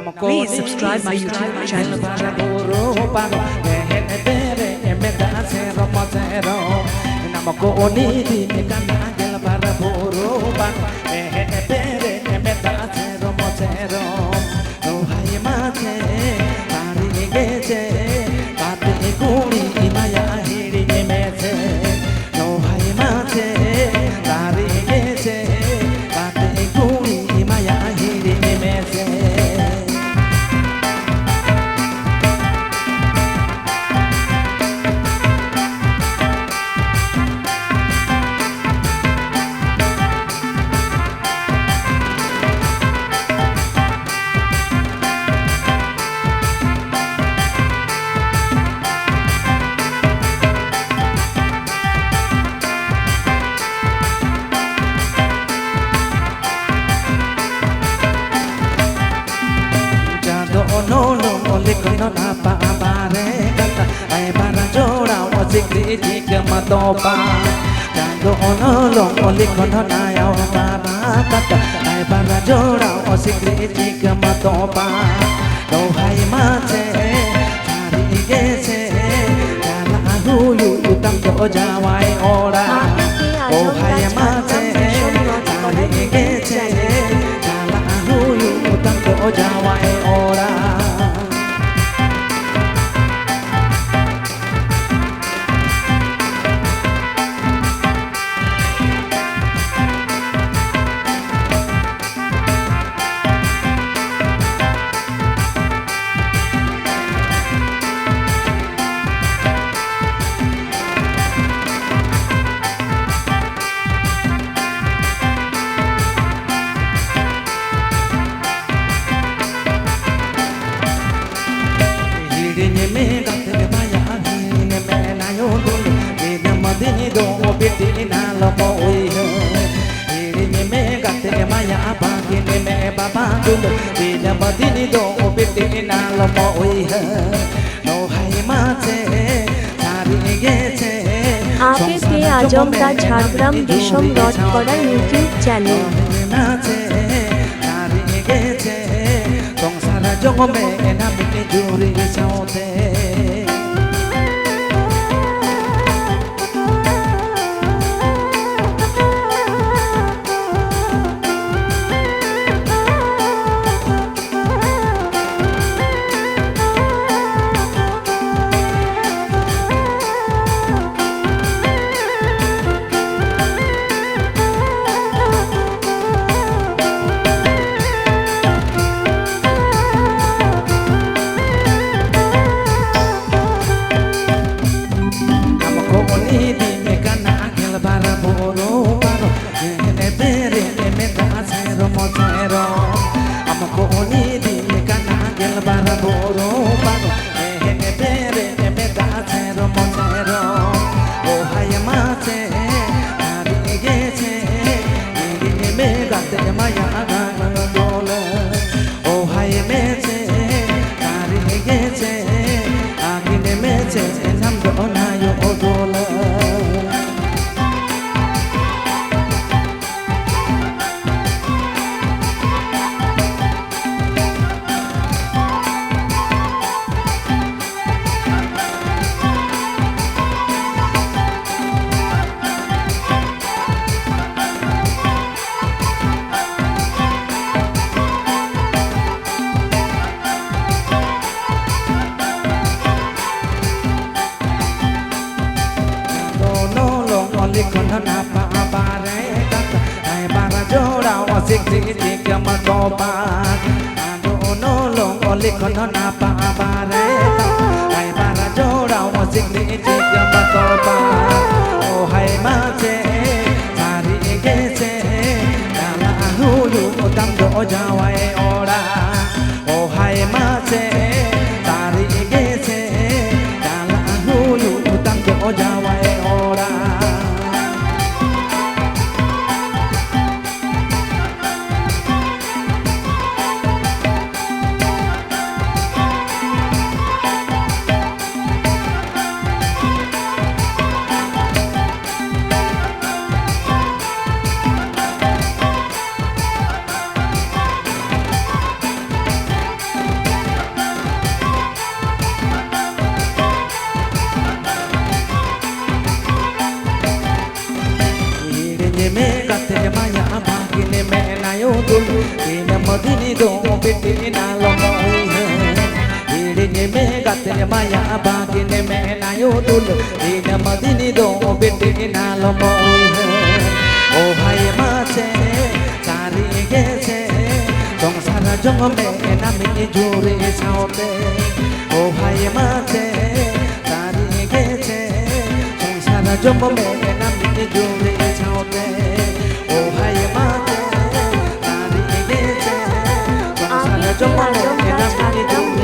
Please subscribe my YouTube channel. Namako onidi mekana gel para puro ban Oh ko jawai ora gatte maya abagine me baba dul Ina madini do obiti na lo mo oi No hai mate tari gete আপে পে আজম দা ঝাড়গ্রাম বিষম ডট করা YouTube channel সংসার জগমে নামি জুড়ি সাথে and I'm na pa bare kata ai bara jora o sikri tik ma to pa no no lo only kono na pa bare kata ai bara jora o sikri tik ma to pa o hai ma che tari gese kala hu yu tam do jawai দুল দিন মদিনি দো বেটি নালো মই হিড়ে নেমে গাতে মায়া ভাগিনে মেনায়ো দুল দিন মদিনি দো বেটি নালো মই ও ভাই মাছে চারি গেছে সংসার জমে নামি জোরে ছাওতে ও ভাই মাছে চারি গেছে সংসার জমে নামি জোরে ছাওতে જમવાનું એના માટે જમવું